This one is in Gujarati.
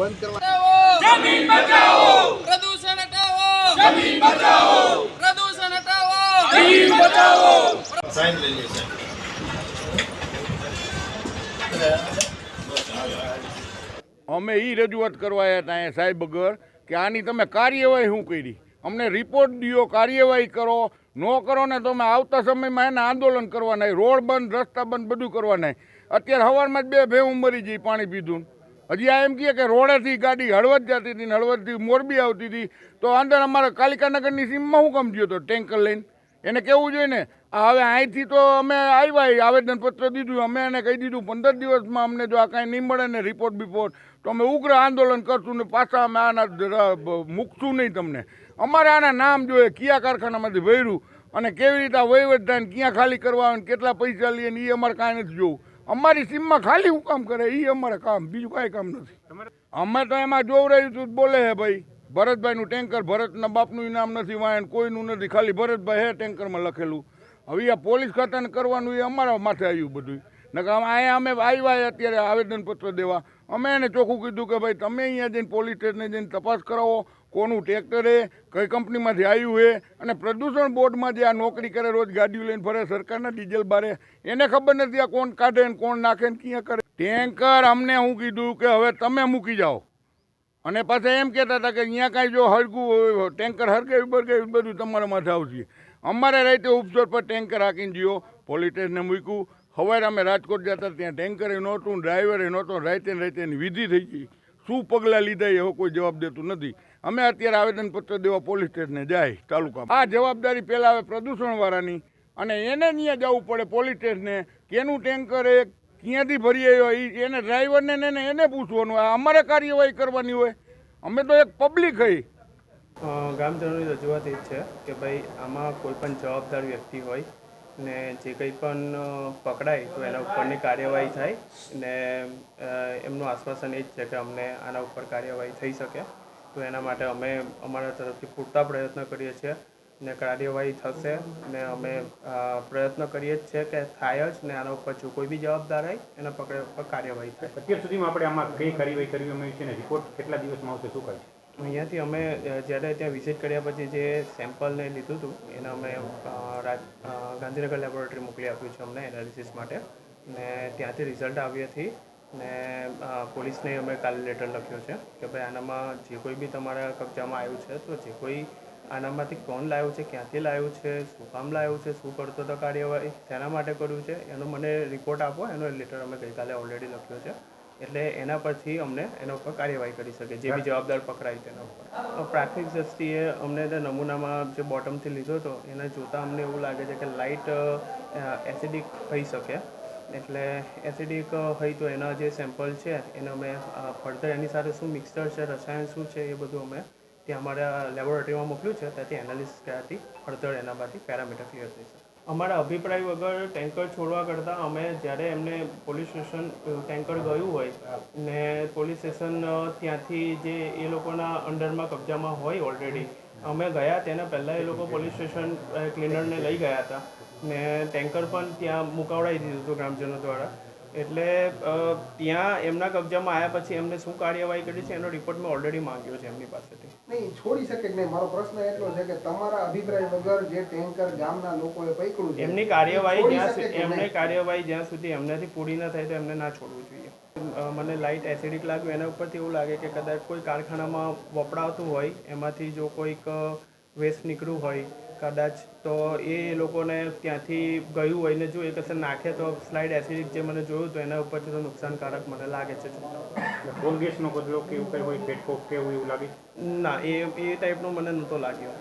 બંધ કરવા જમીન બચાવો! પ્રદૂષણ હટાવો! જમીન બચાવો! પ્રદૂષણ હટાવો! જમીન બચાવો! સાઈન લઈ લે સાહેબ અમે એ રજૂઆત કરવા આવ્યા હતા અહીંયા સાહેબ વગર કે આની તમે કાર્યવાહી શું કરી? અમને રિપોર્ટ દિયો કાર્યવાહી કરો. ન કરો ને તમે આવતા સમયમાં એને આંદોલન કરવાના રોડ બંધ રસ્તા બંધ બધું કરવાના અત્યારે સવારમાં જ બે ભેવું મરી જઈ પાણી પીધું. હજી આ એમ કહે કે રોડેથી ગાડી હળવદ જતી હતી ને હળવદથી મોરબી આવતી હતી. તો અંદર અમારા કાલિકાનગરની સીમમાં શું કામ ગયો હતો ટેન્કર લઈને. એને કેવું જોઈએ ને? હવે અહીંથી તો અમે આવ્યા આવેદનપત્ર દીધું. અમે એને કહી દીધું, પંદર દિવસમાં અમને જો આ કાંઈ નહીં મળે ને રિપોર્ટ બિપોર્ટ તો અમે ઉગ્ર આંદોલન કરશું ને પાછા અમે આના મૂકશું નહીં તમને. અમારે આના નામ જોઈએ, કયા કારખાનામાંથી વહેર્યું અને કેવી રીતે વહીવટ થાય ને ક્યાં ખાલી કરવા આવે ને કેટલા પૈસા લઈએ ને એ અમારે કાંઈ નથી જોવું. અમારી સીમમાં ખાલી હું કામ કરે એ અમારે કામ, બીજું કાંઈ કામ નથી. અમે તો એમાં જોવું રહ્યું છું બોલે હે ભાઈ. ભરતભાઈનું ટેન્કર ભરતના બાપનું ઇનામ નથી વાયન, કોઈનું નથી. ખાલી ભરતભાઈ હે ટેન્કરમાં લખેલું. હવે આ પોલીસ ખાતાને કરવાનું એ અમારા માથે આવ્યું બધું. નકર અહીંયા અમે આવ્યા અત્યારે આવેદનપત્ર દેવા. અમે એને ચોખ્ખું કીધું કે ભાઈ, તમે અહીંયા જઈને પોલીસ સ્ટેશને જઈને તપાસ કરાવો. કોનું ટ્રેક્ટર એ, કઈ કંપનીમાંથી આવ્યું એ, અને પ્રદૂષણ બોર્ડમાં જે આ નોકરી કરે, રોજ ગાડીઓ લઈને ફરે, સરકારના ડીઝલ બારે. એને ખબર નથી આ કોણ કાઢે ને કોણ નાખે ને ક્યાં કરે. ટેન્કર અમને હું કીધું કે હવે તમે મૂકી જાઓ. અને પાછા એમ કહેતા હતા કે અહીંયા કાંઈ જો હરગું ટેન્કર હરગાવ્યું બરગાવ્યું બધું તમારા માથે આવશે. અમારે રાતે ઉપસર પર ટેન્કર હાંકીને જીઓ પોલીસ મૂક્યું. સવારે અમે રાજકોટ જતા ત્યાં ટેન્કરે નહોતું ડ્રાઈવરે નહોતો. રાતે રાતે વિધિ થઈ ગઈ. શું પગલાં લીધા એવો કોઈ જવાબ દેતું નથી. અમે અત્યારે આવેદનપત્ર દેવા પોલીસ સ્ટેશને જાય તાલુકામાં. આ જવાબદારી પહેલાં આવે પ્રદૂષણવાળાની અને એને ત્યાં જવું પડે પોલીસ સ્ટેશને કેનું ટેન્કર એ ક્યાંથી ભરી આવ્યો ઈ એને ડ્રાઈવરને ને એને પૂછવાનું, આ અમારે કાર્યવાહી કરવાની હોય. અમે તો એક પબ્લિક હઈ. ગામજનોની રજૂઆત એ છે કે ભાઈ, આમાં કોઈ પણ જવાબદાર વ્યક્તિ હોય ને જે કંઈ પણ પકડાય તો એના ઉપરની કાર્યવાહી થાય ને એમનું આશ્વાસન એ જ છે કે અમને આના ઉપર કાર્યવાહી થઈ શકે. તો એના માટે અમે અમારા તરફથી પૂરતા પ્રયત્ન કરીએ છીએ ને કાર્યવાહી થશે ને અમે પ્રયત્ન કરીએ જ છે કે થાય જ ને આના ઉપર જો કોઈ બી જવાબદાર હોય એના પકડે ઉપર કાર્યવાહી થાય. અત્યાર સુધીમાં આપણે આમાં કઈ કાર્યવાહી કરવી અમે છે ને રિપોર્ટ કેટલા દિવસમાં આવશે શું કહે અહીંયાથી અમે જ્યારે ત્યાં વિઝિટ કર્યા પછી જે સેમ્પલને લીધું હતું એને અમે ગાંધીનગર લેબોરેટરી મોકલી આપ્યું છે અમને એનાલિસિસ માટે ને ત્યાંથી રિઝલ્ટ આવ્યાથી ને પોલીસને અમે કાલે લેટર લખ્યો છે કે ભાઈ આનામાં જે કોઈ બી તમારા કબજામાં આવ્યું છે તો જે કોઈ આનામાંથી કોણ લાવ્યું છે, ક્યાંથી લાવ્યું છે, શું કામ લાવ્યું છે, શું કરતો હતો કાર્યવાહી શેના માટે કર્યું છે. એનો મને રિપોર્ટ આપો, એનો લેટર અમે ગઈકાલે ઓલરેડી લખ્યો છે. એટલે એના પરથી અમને એના ઉપર કાર્યવાહી કરી શકે, જે બી જવાબદાર પકડાય તેના ઉપર. પ્રાથમિક દ્રષ્ટિએ અમને તે નમૂનામાં જે બોટમથી લીધો હતો, એને જોતાં અમને એવું લાગે છે કે લાઇટ એસિડિક થઈ શકે. એટલે એસિડિક હોય તો એના જે સેમ્પલ છે, એને અમે ફર્ધર એની સાથે શું મિક્સર છે, રસાયણ શું છે, એ બધું અમે ત્યાં અમારા લેબોરેટરીમાં મોકલ્યું છે, ત્યાંથી એનાલિસિસ કર્યાથી ફર્ધર એનામાંથી પેરામીટર ક્લિયર થઈ શકે. અમારા અભિપ્રાય વગર ટેન્કર છોડવા કરતાં અમે જ્યારે એમને પોલીસ સ્ટેશન ટેન્કર ગયું હોય ને પોલીસ સ્ટેશન ત્યાંથી જે એ લોકોના અંડરમાં કબજામાં હોય ઓલરેડી અમે ગયા, તેના પહેલાં એ લોકો પોલીસ સ્ટેશન ક્લીનરને લઈ ગયા હતા. ને ટેન્કર પણ ત્યાં મુકાવડાવી દીધું હતું ગ્રામજનો દ્વારા. એટલે ત્યાં એમના કબજામાં આવ્યા પછી એમને શું કાર્યવાહી કરી છે એનો રિપોર્ટ મેં ઓલરેડી માંગ્યો છે એમની પાસેથી. નહીં છોડી શકે કે નહીં? મારો પ્રશ્ન એટલો છે કે તમારા અભિપ્રાય વગર જે ટેન્કર ગામના લોકોએ પકડ્યું એમની કાર્યવાહી જ્યાં એમને કાર્યવાહી જ્યાં સુધી એમનાથી પૂરી ન થાય તો એમને ના છોડવું જોઈએ. મને લાઇટ એસિડિક લાગ્યું એના ઉપરથી એવું લાગે કે કદાચ કોઈ કારખાનામાં વપરાતું હોય એમાંથી જો કોઈક વેસ્ટ નીકળ્યું હોય કદાચ તો એ લોકોને ત્યાંથી ગયું હોય ને જો એ કશે નાખે તો સ્લાઇડ એસિડિક જે મને જોયું તો એના ઉપરથી તો નુકસાનકારક મને લાગે છે. એટલે ગેસનો બદલો કે એવું કંઈ હોય પેટકોક કે એવું લાગે? ના એ એ ટાઈપનું મને નહોતો લાગ્યો.